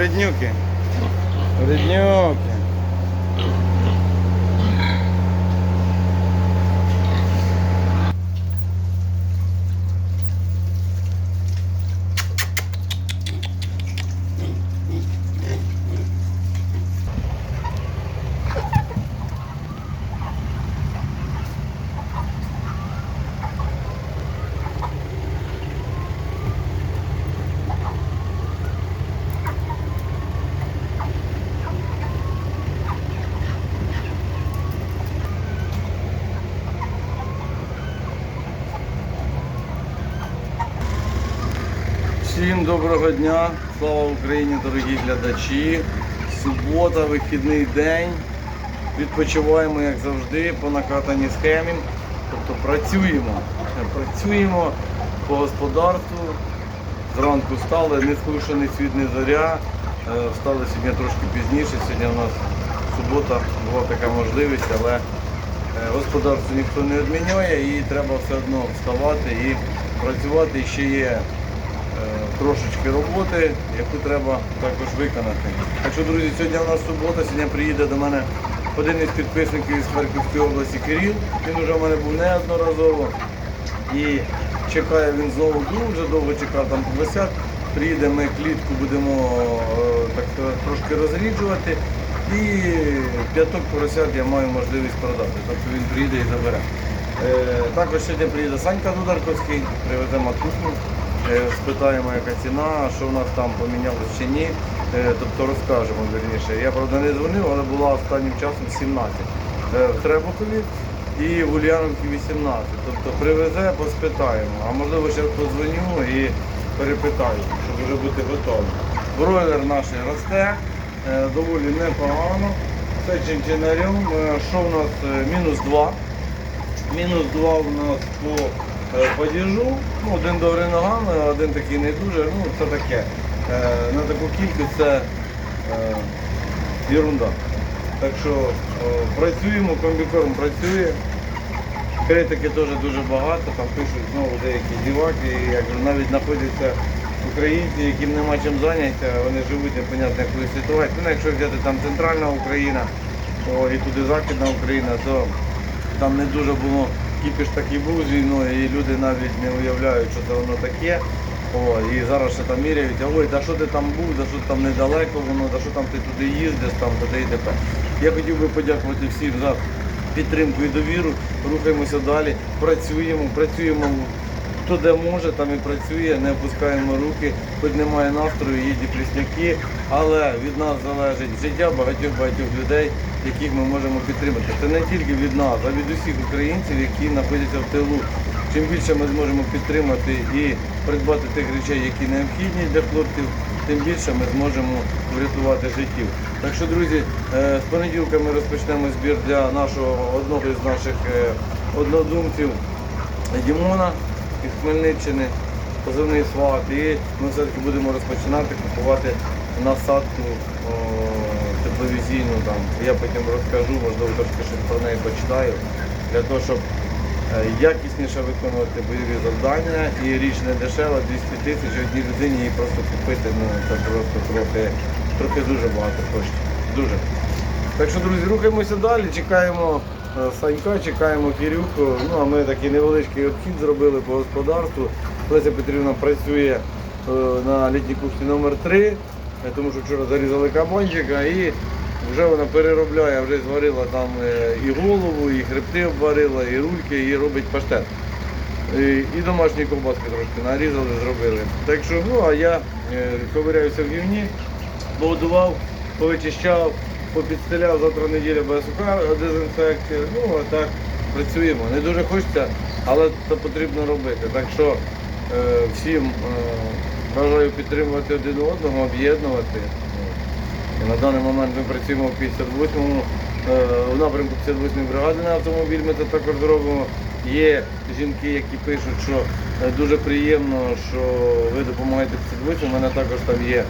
вреднюки. Вреднюки. Всім доброго дня, слава Україні, дорогі глядачі. Субота, вихідний день. Відпочиваємо, як завжди, по накатаній схемі. Тобто працюємо. Працюємо по господарству. Зранку встали, не скажу, світ, не зоря. Е, Встали сьогодні трошки пізніше. Сьогодні у нас субота була така можливість, але е, господарство ніхто не відміняє і треба все одно вставати і працювати. Ще є трошечки роботи, яку треба також виконати. Так що, друзі, сьогодні у нас субота, сьогодні приїде до мене один із підписників із Харківської області Кирил. Він вже в мене був неодноразово. І чекає він знову дуже довго чекав там поросят. Приїде, ми клітку будемо е, так трошки розріджувати. І п'яток поросят я маю можливість продати. Тобто він приїде і забере. Е, Також сьогодні приїде Санька Дударковський, привезе матусну, е, спитаємо, яка ціна, що в нас там помінялось чи ні. Е, Тобто розкажемо вірніше. Я правда не дзвонив, але була останнім часом 17 е, в Требухові і в Ульяновці 18. Тобто привезе, поспитаємо. А можливо ще подзвоню і перепитаю, щоб вже бути готовим. Бройлер наш росте, е, доволі непогано. Все чинчинарем. Е, Що в нас? Е, Мінус 2. Мінус 2 у нас по е, падіжу. Ну, один добрий ногами, один такий не дуже. Ну, це таке. Е, На таку кількість це е, ерунда. Так що е, працюємо, комбікорм працює. Критики теж дуже багато, там пишуть знову деякі діваки, як навіть знаходяться українці, яким нема чим зайнятися, вони живуть непонятно якою ситуацією. Ну, якщо взяти там центральна Україна о, і туди Західна Україна, то там не дуже було кіпіш такий був з війною, і люди навіть не уявляють, що це воно таке. О, і зараз ще там міряють, ой, да що ти там був, да що там недалеко воно, да що там ти туди їздиш, там туди і тепер. Я хотів би подякувати всім за підтримку і довіру. Рухаємося далі, працюємо, працюємо хто де може, там і працює, не опускаємо руки, хоч немає настрою, є депресняки, але від нас залежить життя багатьох багатьох людей, яких ми можемо підтримати. Це не тільки від нас, а від усіх українців, які знаходяться в тилу. Чим більше ми зможемо підтримати і придбати тих речей, які необхідні для хлопців, тим більше ми зможемо врятувати життів. Так що, друзі, е, з понеділка ми розпочнемо збір для нашого одного із наших е, однодумців Дімона із Хмельниччини, позивний сват. І ми все-таки будемо розпочинати купувати насадку о, тепловізійну. Там. Я потім розкажу, можливо, трошки щось про неї почитаю, для того, щоб е, якісніше виконувати бойові завдання. І річ не дешева, 200 тисяч одній людині її просто купити, ну це просто трохи, трохи дуже багато коштів. Дуже. Так що, друзі, рухаємося далі, чекаємо Санька, чекаємо Кирюху. Ну, а ми такий невеличкий обхід зробили по господарству. Леся Петрівна працює е, на літній кухні номер 3 е, тому що вчора зарізали кабанчика і вже вона переробляє, вже зварила там е, і голову, і хребти обварила, і рульки, і робить паштет. І, домашні ковбаски трошки нарізали, зробили. Так що, ну, а я е, ковиряюся в гівні, погодував, повичищав, попідстеляв, завтра неділя без сука, дезінфекція. Ну, а так працюємо. Не дуже хочеться, але це потрібно робити. Так що е, всім е, бажаю підтримувати один одного, об'єднувати. І на даний момент ми працюємо в 58-му е, в напрямку 58-ї бригади на автомобіль. Ми це також зробимо. Є жінки, які пишуть, що е, дуже приємно, що ви допомагаєте 58 У мене також там є е,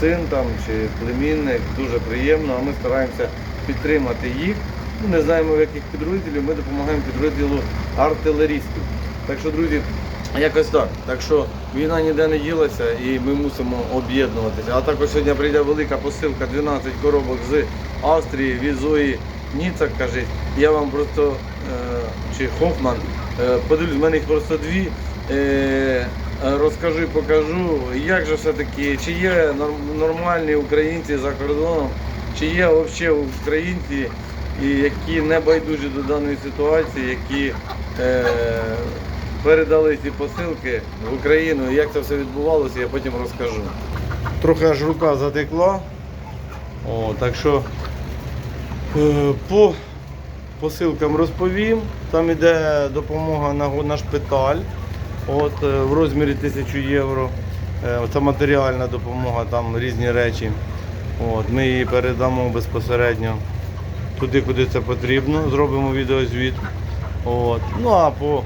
син там чи племінник, дуже приємно, а ми стараємося підтримати їх. Ну, не знаємо в яких підрозділів, ми допомагаємо підрозділу артилерістів. Так що, друзі, якось так. Так що Війна ніде не ділася і ми мусимо об'єднуватися. А також сьогодні прийде велика посилка 12 коробок з Австрії від Зої Ніцак, каже. Я вам просто е, чи Хофман, е, подивлюсь, в мене їх просто дві. Е, розкажу і покажу, як же все-таки, чи є нормальні українці за кордоном, чи є взагалі українці, які не байдужі до даної ситуації, які е, передали ці посилки в Україну. Як це все відбувалося, я потім розкажу. Трохи аж рука затекла. О, так що е, по посилкам розповім. Там іде допомога на, на шпиталь. От, е, в розмірі 1000 євро. Е, Це матеріальна допомога, там різні речі. От, ми її передамо безпосередньо туди, куди це потрібно. Зробимо відеозвіт. От. Ну а по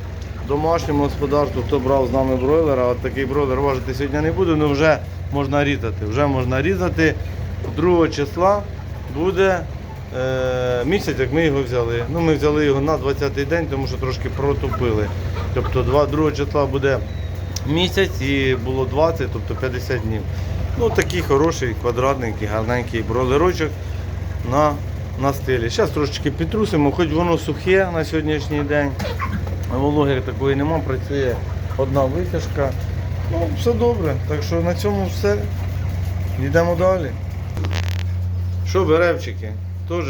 домашньому господарству, хто брав з нами бройлера, от такий бройлер важити сьогодні не буду, але вже можна різати. Вже можна різати. 2 числа буде е, місяць, як ми його взяли. Ну, ми взяли його на 20-й день, тому що трошки протупили. Тобто 2, 2 числа буде місяць і було 20, тобто 50 днів. Ну такий хороший, квадратненький, гарненький бройлерочок на, на стилі. Зараз трошечки підтрусимо, хоч воно сухе на сьогоднішній день. Вологи такої нема, працює одна витяжка. Ну, все добре. Так що на цьому все. Йдемо далі. Що, беревчики? Теж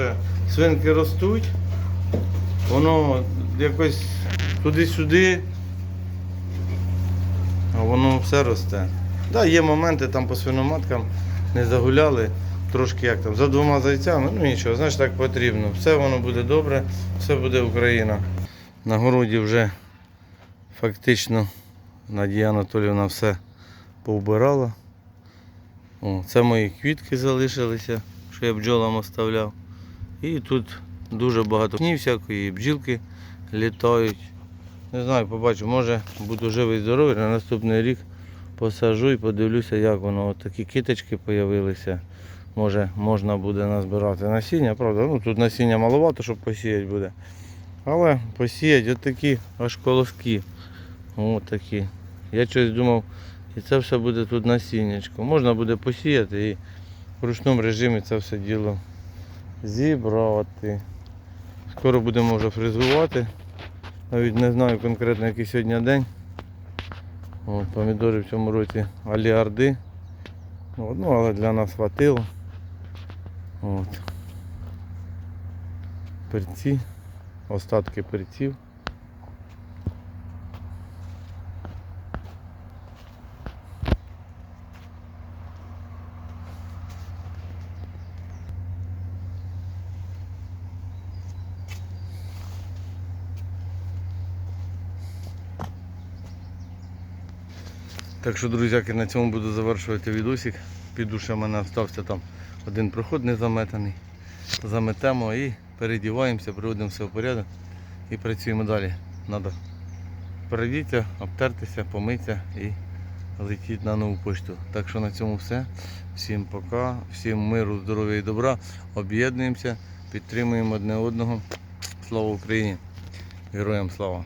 свинки ростуть. Воно якось туди-сюди. А воно все росте. Да, є моменти там по свиноматкам не загуляли. Трошки як там, за двома зайцями, ну нічого, значить так потрібно. Все воно буде добре, все буде Україна. На городі вже фактично Надія Анатоліївна все повбирала. О, це мої квітки залишилися, що я бджолам оставляв. І тут дуже багато всякої, бджілки літають. Не знаю, побачу, може буду живий здоровий, на наступний рік посажу і подивлюся, як воно. От такі киточки з'явилися. Може можна буде назбирати насіння, правда? Ну тут насіння маловато, щоб посіяти буде. Але посіять от такі аж колоски. От такі. Я щось думав, і це все буде тут насіннячко. Можна буде посіяти і в ручному режимі це все діло зібрати. Скоро будемо вже фрезувати. Навіть не знаю конкретно який сьогодні день. От, помідори в цьому році аліарди. От, ну, але для нас хватило. От. Перці, остатки перців. Так що, друзяки, на цьому буду завершувати відосик. Піду ще в мене залишився там один проход не заметаний. Заметемо і передіваємося, приводимо все в порядок і працюємо далі. Надо передіться, обтертися, помитися і летіть на нову почту. Так що на цьому все. Всім пока, всім миру, здоров'я і добра. Об'єднуємося, підтримуємо одне одного. Слава Україні! Героям слава!